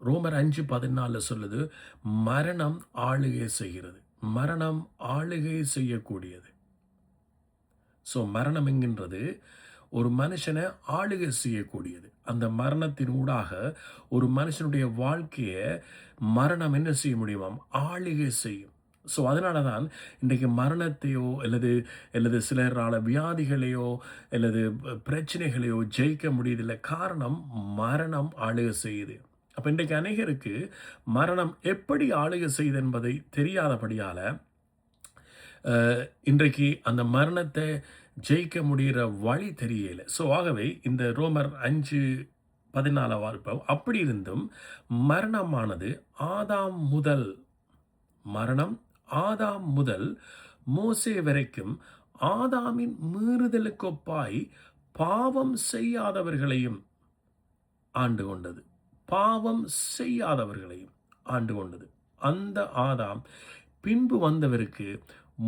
ரோமர் அஞ்சு பதினாலில் சொல்லுது மரணம் ஆளுகை செய்கிறது. மரணம் ஆளுகை செய்யக்கூடியது. ஸோ மரணம் என்கின்றது ஒரு மனுஷனை ஆளுகை செய்யக்கூடியது. அந்த மரணத்தின் ஊடாக ஒரு மனுஷனுடைய வாழ்க்கையை மரணம் என்ன செய்ய முடியுமாம்? ஆளுகை செய்யும். ஸோ அதனால தான் இன்றைக்கு மரணத்தையோ அல்லது அல்லது சிலரால் வியாதிகளையோ அல்லது பிரச்சனைகளையோ ஜெயிக்க முடியதில்லை காரணம் மரணம் ஆளுகை செய்யுது. அப்போ இன்றைக்கு அநேகருக்கு மரணம் எப்படி ஆளுகை செய்து என்பதை தெரியாதபடியால் இன்றைக்கு அந்த மரணத்தை ஜெயிக்க முடிகிற வழி தெரியல. ஸோ ஆகவே இந்த ரோமர் அஞ்சு பதினாலாம் வார்ப்பம் அப்படி இருந்தும் மரணமானது ஆதாம் முதல் மரணம் ஆதாம் முதல் மோசே வரைக்கும் ஆதாமின் மீறுதலுக்கொப்பாய் பாவம் செய்யாதவர்களையும் ஆண்டு கொண்டது. பாவம் செய்யாதவர்களையும் ஆண்டு கொண்டது. அந்த ஆதாம் பின்பு வந்தவருக்கு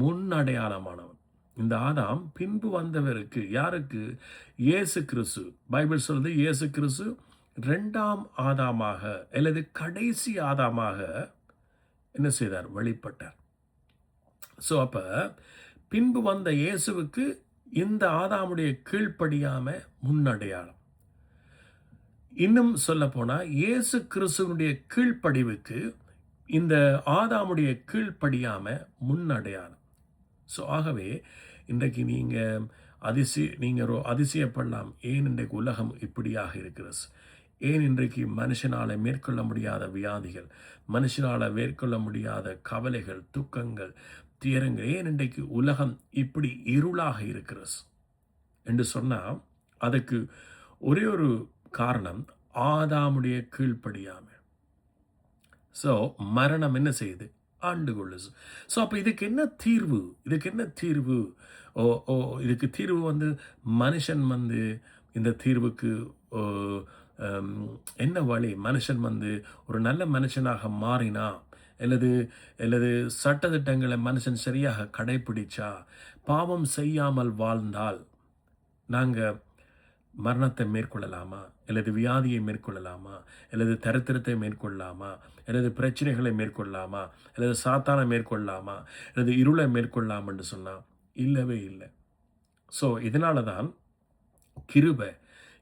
முன்னடையாளமானவன் இந்த ஆதாம் பின்பு வந்தவருக்கு யாருக்கு? இயேசு கிறிஸ்து. பைபிள் சொல்றது இயேசு கிறிசு ரெண்டாம் ஆதாமாக அல்லது கடைசி ஆதாமாக என்ன செய்தார்? வெளிப்பட்டார். ஸோ அப்போ பின்பு வந்த இயேசுவுக்கு இந்த ஆதாமுடைய கீழ்ப்படியாம முன்னடையாளம் இன்னும் சொல்ல போனால் இயேசு கிறிஸ்துவனுடைய கீழ்ப்படிவுக்கு இந்த ஆதாமுடைய கீழ்ப்படியாமல் முன்னடையாளம் ஸோ ஆகவே இன்றைக்கு நீங்கள் அதிசய நீங்கள் அதிசயப்படலாம். ஏன் இன்றைக்கு உலகம் இப்படியாக இருக்கிறது? ஏன் இன்றைக்கு மனுஷனால் மேற்கொள்ள முடியாத வியாதிகள் மனுஷனால் மேற்கொள்ள முடியாத கவலைகள் துக்கங்கள் துயரங்கள் ஏன் இன்றைக்கு உலகம் இப்படி இருளாக இருக்கிறது? என்று சொன்னால் அதுக்கு ஒரே ஒரு காரணம் ஆதாமுடைய கீழ்ப்படியாமை. ஸோ மரணம் என்ன செய்யுது ஆண்டு கொள்ளுது ஸோ அப்போ இதுக்கு என்ன தீர்வு? இதுக்கு என்ன தீர்வு? ஓ ஓ இதுக்கு தீர்வு வந்து மனுஷன் வந்து இந்த தீர்வுக்கு ஓ, என்ன வழி? மனுஷன் வந்து ஒரு நல்ல மனுஷனாக மாறினா அல்லது அல்லது சட்டத்திட்டங்களை மனுஷன் சரியாக கடைபிடிச்சா பாவம் செய்யாமல் வாழ்ந்தால் நாங்கள் மரணத்தை மேற்கொள்ளலாமா? அல்லது வியாதியை மேற்கொள்ளலாமா? அல்லது தரித்திரத்தை மேற்கொள்ளலாமா? அல்லது பிரச்சனைகளை மேற்கொள்ளலாமா? அல்லது சாத்தானை மேற்கொள்ளலாமா? அல்லது இருளை மேற்கொள்ளலாம்னு சொன்னால் இல்லவே இல்லை. ஸோ இதனால தான் கிருபை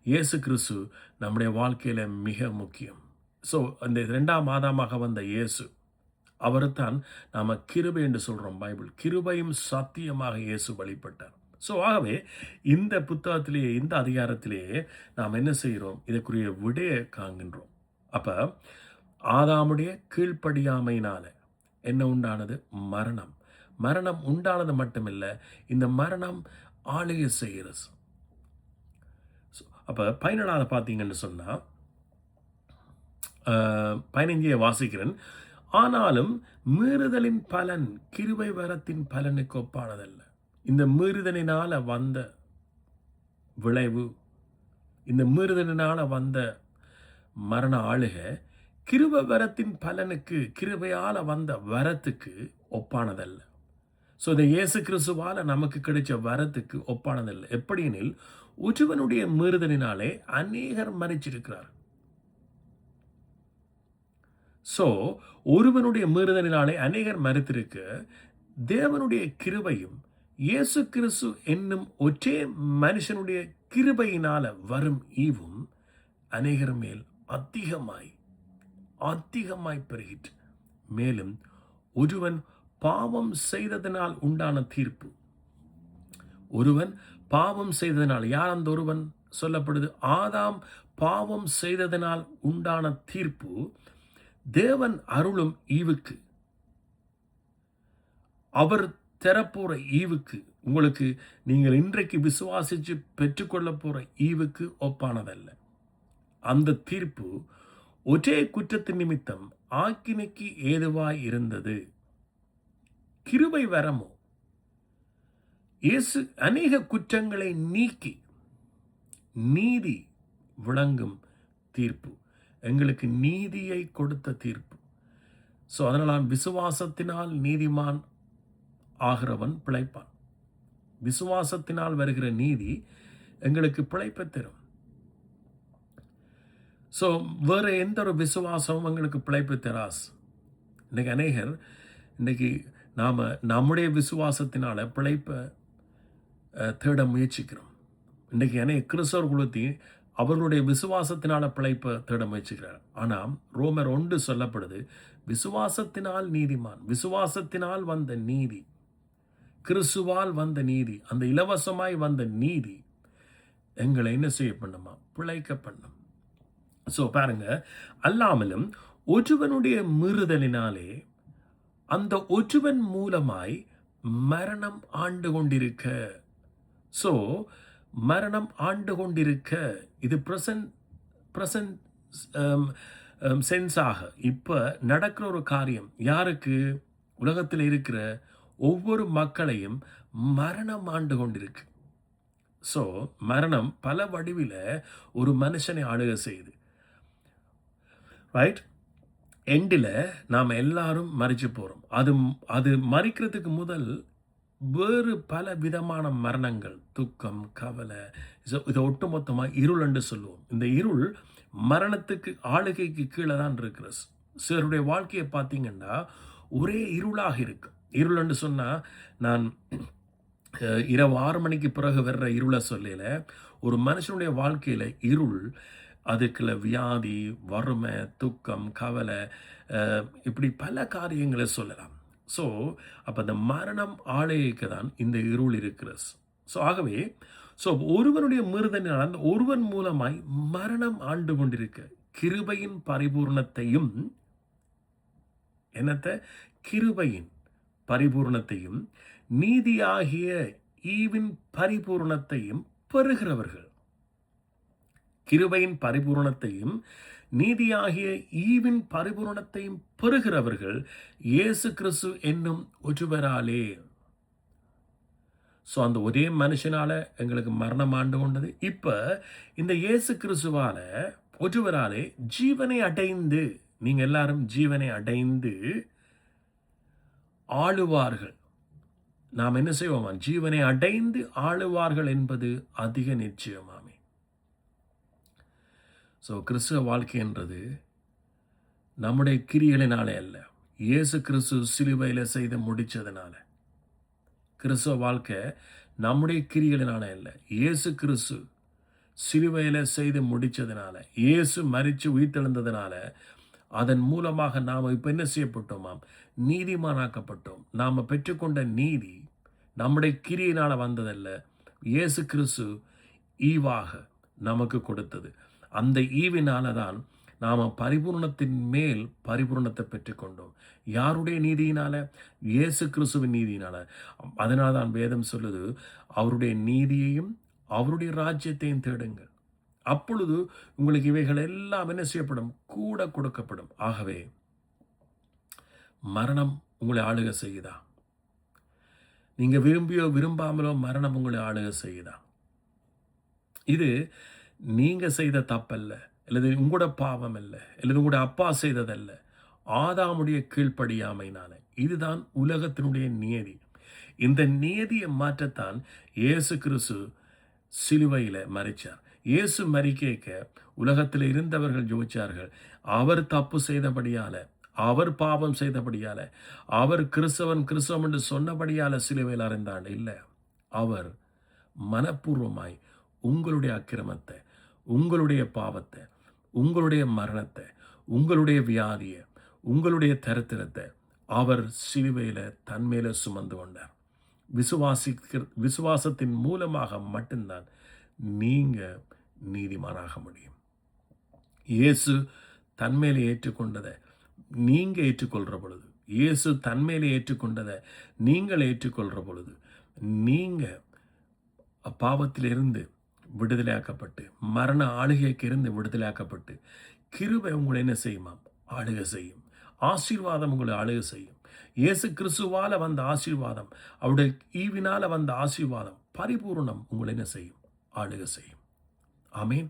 இயேசு கிறிஸ்து நம்முடைய வாழ்க்கையில் மிக முக்கியம். ஸோ அந்த ரெண்டாம் மாதமாக வந்த இயேசு அவரைத்தான் நாம் கிருபை என்று சொல்கிறோம் பைபிள். கிருபையும் சத்தியமாக இயேசு வழிபட்டார். ஸோ ஆகவே இந்த புத்தகத்திலேயே இந்த அதிகாரத்திலேயே நாம் என்ன செய்கிறோம்? இதற்குரிய விடையை காண்கின்றோம். அப்போ ஆதாமுடைய கீழ்ப்படியாமையினால என்ன உண்டானது? மரணம். மரணம் உண்டானது மட்டுமில்லை இந்த மரணம் ஆளுகை செய்கிறது. அப்போ பயனடாத பார்த்தீங்கன்னு சொன்னால் பதினஞ்சையை வாசிக்கிறேன். ஆனாலும் மீறுதலின் பலன் கிருவை வரத்தின் பலனுக்கு ஒப்பானதல்ல. இந்த மீறுதலினால வந்த விளைவு இந்த மீறுதலினால வந்த மரண ஆளுக கிருப வரத்தின் பலனுக்கு கிருபையால் வந்த வரத்துக்கு ஒப்பானதல்ல. ஸோ இந்த இயேசு கிறிஸ்துவால் நமக்கு கிடைச்ச வரத்துக்கு ஒப்பானதல்ல. எப்படியெனில் உஜுவனுடைய மீறுதலினாலே அநேகர் மறிச்சிருக்கிறார் ஸோ ஒருவனுடைய மீறுதலினாலே அநேகர் மறித்திருக்க தேவனுடைய கிருபையும் இயேசு கிறிஸ்து என்னும் ஒற்றே மனுஷனுடைய கிருபையினால வரும் ஈவும் அநேகர் மேல் அதிகமாய் அதிகமாய் பெருகிற்று. மேலும் ஒருவன் பாவம் செய்ததனால் உண்டான தீர்ப்பு. ஒருவன் பாவம் செய்ததனால் யார் அந்த ஒருவன்? சொல்லப்படுது ஆதாம் பாவம் செய்ததனால் உண்டான தீர்ப்பு தேவன் அருளும் ஈவுக்கு. அவர் தரப்போற ஈவுக்கு உங்களுக்கு நீங்கள் இன்றைக்கு விசுவாசித்து பெற்றுக்கொள்ள போற ஈவுக்கு ஒப்பானதல்ல. அந்த தீர்ப்பு ஒரே குற்றத்தின் நிமித்தம் ஆக்கினைக்கு ஏதுவாய் இருந்தது. கிருபை வரமோ? இயேசு அநேக குற்றங்களை நீக்கி நீதி விளங்கும் தீர்ப்பு. எங்களுக்கு நீதியை கொடுத்த தீர்ப்பு. ஸோ அதனால் விசுவாசத்தினால் நீதிமான் ஆகிறவன் பிழைப்பான். விசுவாசத்தினால் வருகிற நீதி எங்களுக்கு பிழைப்பை தரும். ஸோ வேறு எந்த ஒரு விசுவாசமும் எங்களுக்கு பிழைப்பு தராஸ் இன்றைக்கி அநேகர் இன்றைக்கி நாம் நம்முடைய விசுவாசத்தினால் பிழைப்பை தேட முயற்சிக்கிறோம். இன்றைக்கி அநேக கிறிஸ்தவர் குலத்தி அவர்களுடைய விசுவாசத்தினால் பிழைப்பை தேட முயற்சிக்கிறார். ஆனால் ரோமர் ஒன்று சொல்லப்படுது விசுவாசத்தினால் நீதிமான் விசுவாசத்தினால் வந்த நீதி. கிறிஸ்துவால் வந்த நீதி அந்த இலவசமாய் வந்த நீதி எங்களை என்ன செய்ய பண்ணுமா? பிழைக்க பண்ணும். ஸோ பாருங்க. அல்லாமலும் ஒருவனுடைய மீறுதலினாலே அந்த ஒருவன் மூலமாய் மரணம் ஆண்டு கொண்டிருக்க. ஸோ மரணம் ஆண்டு கொண்டிருக்க. இது ப்ரெசன்ட் ப்ரெசன்ட் சென்ஸாக இப்போ நடக்கிற ஒரு காரியம் யாருக்கு? உலகத்தில் இருக்கிற ஒவ்வொரு மக்களையும் மரணம் ஆண்டு கொண்டிருக்கு. ஸோ மரணம் பல வடிவில் ஒரு மனுஷனை ஆளுக செய்யுது ரைட் எண்டில் நாம் எல்லாரும் மறிச்சு போகிறோம் அது அது மறிக்கிறதுக்கு முதல் வேறு பல விதமான மரணங்கள் துக்கம் கவலை இதை ஒட்டுமொத்தமாக இருள் என்று சொல்லுவோம். இந்த இருள் மரணத்துக்கு ஆளுகைக்கு கீழே தான் இருக்கிற சிலருடைய வாழ்க்கையை பார்த்தீங்கன்னா ஒரே இருளாக இருக்கும் இருள் என்று சொன்னால் நான் இரவு ஆறு மணிக்கு பிறகு வர்ற இருளை சொல்லல ஒரு மனுஷனுடைய வாழ்க்கையில் இருள் அதுக்குள்ள வியாதி வறுமை துக்கம் கவலை இப்படி பல காரியங்களை சொல்லலாம். ஸோ அப்போ அந்த மரணம் ஆளையக்கு தான் இந்த இருள் இருக்கிறது. ஸோ ஆகவே ஸோ ஒருவனுடைய மிருதனால் அந்த ஒருவன் மூலமாய் மரணம் ஆண்டு கொண்டிருக்க. கிருபையின் பரிபூர்ணத்தையும் என்னத்தை? கிருபையின். பரிபூர்ணத்தையும் நீதியாகிய ஈவின் பரிபூர்ணத்தையும் பெறுகிறவர்கள். கிருபையின் பரிபூரணத்தையும் நீதியாகிய ஈவின் பரிபூரணத்தையும் பெறுகிறவர்கள் இயேசு கிறிஸ்து என்னும் ஒருவராலே. ஸோ அந்த ஒரே மனுஷனால எங்களுக்கு மரணம் ஆண்டு கொண்டது. இப்போ இந்த இயேசு கிறிஸ்துவால ஒருவராலே ஜீவனை அடைந்து நீங்கள் எல்லாரும் ஜீவனை அடைந்து ஆளுவார்கள். நாம் என்ன செய்வோமா? ஜீவனை அடைந்து ஆளுவார்கள் என்பது அதிக நிச்சயமாமே. ஸோ கிறிஸ்துவ வாழ்க்கைன்றது நம்முடைய கிரிகளினாலே அல்ல. இயேசு கிறிஸ்து சிலுவையில் செய்து முடிச்சதுனால கிறிஸ்துவ வாழ்க்கை நம்முடைய கிரியலினால அல்ல. இயேசு கிறிஸ்து சிலுவையில் செய்து முடிச்சதுனால இயேசு மறித்து உயிர்த்தெழுந்ததுனால அதன் மூலமாக நாம் இப்போ என்ன செய்யப்பட்டோமாம்? நீதிமானாக்கப்பட்டோம். நாம் பெற்றுக்கொண்ட நீதி நம்முடைய கிரியினால் வந்ததல்ல. இயேசு கிறிஸ்து ஈவாக நமக்கு கொடுத்தது. அந்த ஈவினால தான் நாம் பரிபூர்ணத்தின் மேல் பரிபூர்ணத்தை பெற்றுக்கொண்டோம். யாருடைய நீதியினால? இயேசு கிறிஸ்துவின் நீதியினால. அதனால தான் வேதம் சொல்லுது அவருடைய நீதியையும் அவருடைய ராஜ்யத்தையும் தேடுங்கள். அப்பொழுது உங்களுக்கு இவைகள் எல்லாம் என்ன செய்யப்படும்? கூட கொடுக்கப்படும். ஆகவே மரணம் உங்களை ஆளுக செய்யுதா? நீங்க விரும்பியோ விரும்பாமலோ மரணம் உங்களை ஆளுக செய்யுதா? இது நீங்க செய்த தப்பல்ல அல்லது உங்களோட பாவம் அல்ல அல்லது உங்களோட அப்பா செய்ததல்ல. ஆதாமுடைய கீழ்ப்படியாமைனால இதுதான் உலகத்தினுடைய நியதி. இந்த நியதியை மாற்றத்தான் இயேசு கிறிஸ்து சிலுவையில் மறைச்சார் இயேசு மறிக்க உலகத்தில் இருந்தவர்கள் ஜோதிச்சார்கள். அவர் தப்பு செய்தபடியால அவர் பாவம் செய்தபடியால அவர் கிறிஸ்தவன் கிறிஸ்தவம் என்று சொன்னபடியால சிலுவையில் அறிந்தாண்டு இல்லை அவர் மனப்பூர்வமாய் உங்களுடைய அக்கிரமத்தை உங்களுடைய பாவத்தை உங்களுடைய மரணத்தை உங்களுடைய வியாதியை உங்களுடைய தரித்திரத்தை அவர் சிலுவையில் தன்மேல சுமந்து கொண்டார். விசுவாசிக்கிற விசுவாசத்தின் மூலமாக மட்டும்தான் நீங்கள் நீதிமானாக முடியும். இயேசு தன்மேலே ஏற்றுக்கொண்டதை நீங்கள் ஏற்றுக்கொள்கிற பொழுது இயேசு தன்மேலே ஏற்றுக்கொண்டதை நீங்கள் ஏற்றுக்கொள்கிற பொழுது நீங்கள் பாவத்திலிருந்து விடுதலையாக்கப்பட்டு மரண ஆளுகைக்கு இருந்து விடுதலையாக்கப்பட்டு கிருபை உங்களை என்ன செய்யுமாம் ஆளுகை செய்யும். ஆசீர்வாதம் உங்களை ஆளுகை செய்யும். இயேசு கிறிஸ்துவால வந்த ஆசீர்வாதம் அவருடைய ஈவினால வந்த ஆசீர்வாதம் பரிபூர்ணம் உங்களை என்ன செய்யும்? ஆளுகை செய்யும். ஆமீன்